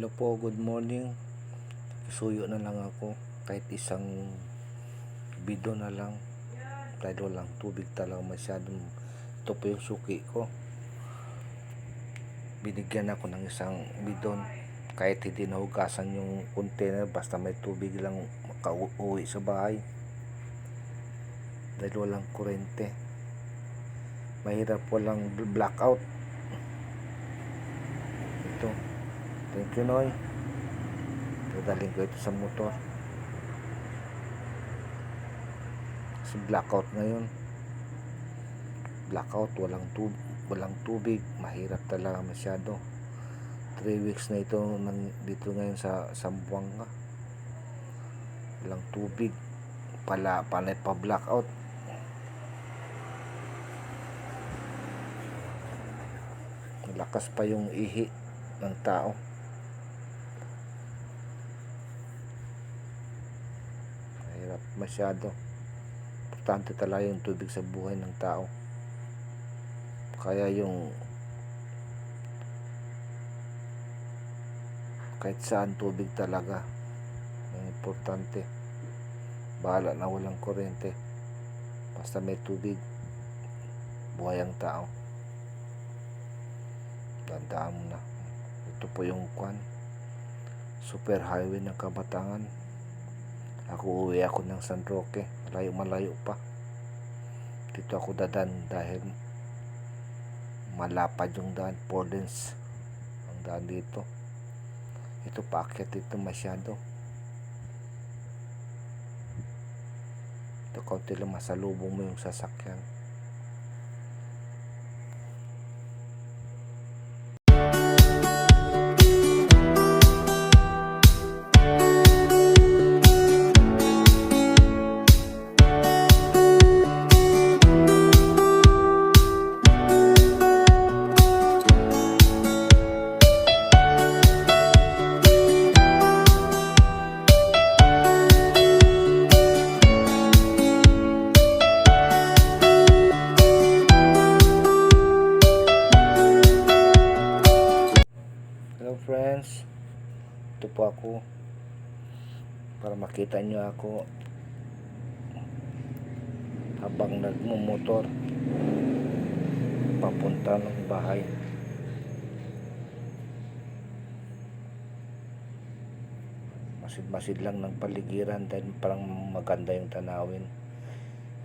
Hello po, good morning. Suyo na lang ako. Kahit isang bido na lang. Dahil walang tubig talaga masyadong. Ito po yung suki ko. Binigyan ako ng isang bidon. Kahit hindi nahugasan yung container, basta may tubig lang makauwi sa bahay. Dahil walang kurente. Mahirap walang blackout. Ito. Thank you, Noy. Dadaling ko ito sa motor. Kasi blackout ngayon. Blackout, walang tubig, walang tubig. Mahirap talaga masyado. 3 weeks na ito nang, dito ngayon sa Sambuanga. Walang tubig. Pala, panay pa blackout. Malakas pa yung ihi ng tao. Mahirap masyado. Importante talaga yung tubig sa buhay ng tao. Kaya yung kahit saan tubig talaga ang importante. Bahala na walang kuryente. Basta may tubig, buhay ang tao. Tandaan mo na. Ito po yung kwan. Super highway ng Kabatangan. Ako uwi ako ng San Roque. Malayo malayo pa. Dito ako dadan dahil malapad yung daan. Four lanes ang daan dito. Ito paakyat dito masyado. Ito kaunti lang masalubong mo yung sasakyan. Ito po ako. Para makita nyo ako habang nagmumotor papunta ng bahay. Masid-masid lang ng paligiran dahil parang maganda yung tanawin.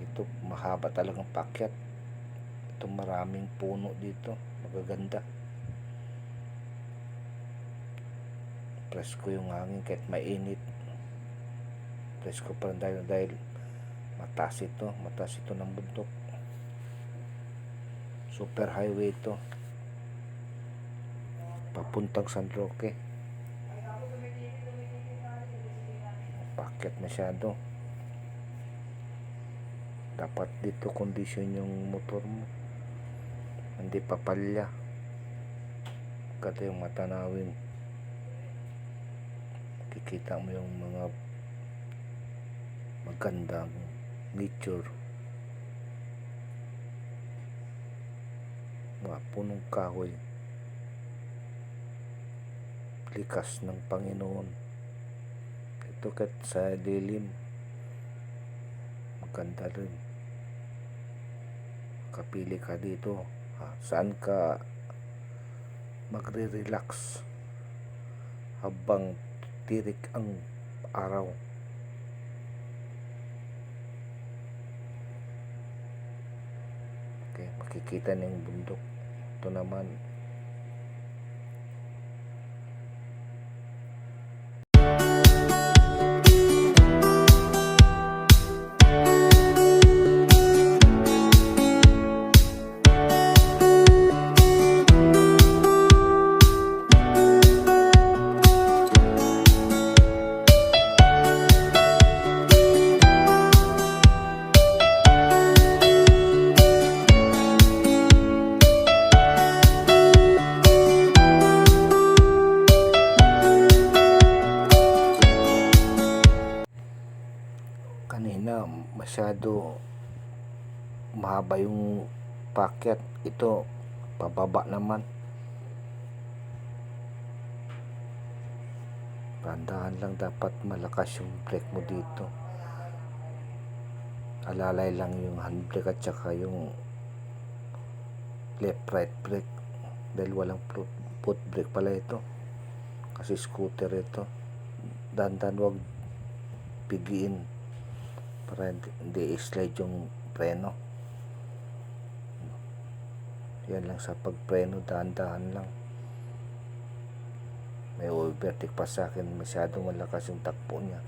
Ito mahaba talagang pakyat. Ito maraming puno dito. Magaganda. Presko yung hangin kahit mainit. Presko pa rin dahil, dahil mataas ito mataas ito ng bundok. Super highway ito. Papuntang San Roque. Paket masyado. Dapat dito kondisyon yung motor mo. Hindi papalya. Kada yung matanawin kikita mo yung mga magandang nature. Mga punong kahoy. Likas ng Panginoon. Ito kat sa dilim. Maganda rin. Kapili ka dito. Ha, saan ka magre-relax? Habang tirik ang araw. Okay, makikita yung bundok. Ito naman, kanina masyado mahaba yung packet. Ito, pababa naman. Tandaan lang dapat malakas yung brake mo dito. Alalay lang yung handbrake at saka yung left right brake dahil walang foot brake pala ito kasi scooter ito dandan wag pigiin para hindi, i-slide yung preno. Yan lang sa pagpreno dahan-dahan lang. May overtake pa sa akin masyadong malakas yung takbo niya.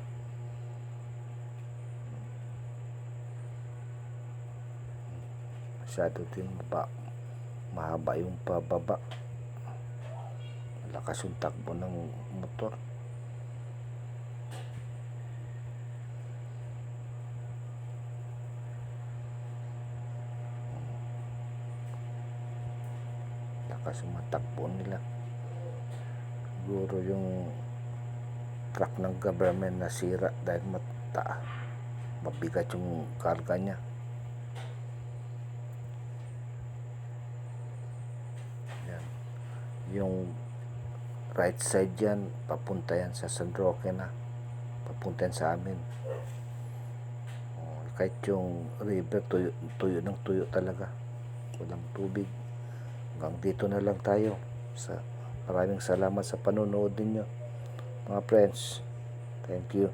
Masyado din maba, mahaba yung pababa. Malakas yung takbo ng motor yung matakbo nila. Siguro yung truck ng government nasira dahil mata mabigat yung karga niya. Yan. Yung right side yan papunta yan sa San Roque na. Papunta yan sa amin. Oh, kahit yung river tuyo, tuyo ng tuyo talaga. Walang tubig hanggang dito na lang tayo. Sa maraming salamat sa panonood ninyo. Mga friends thank you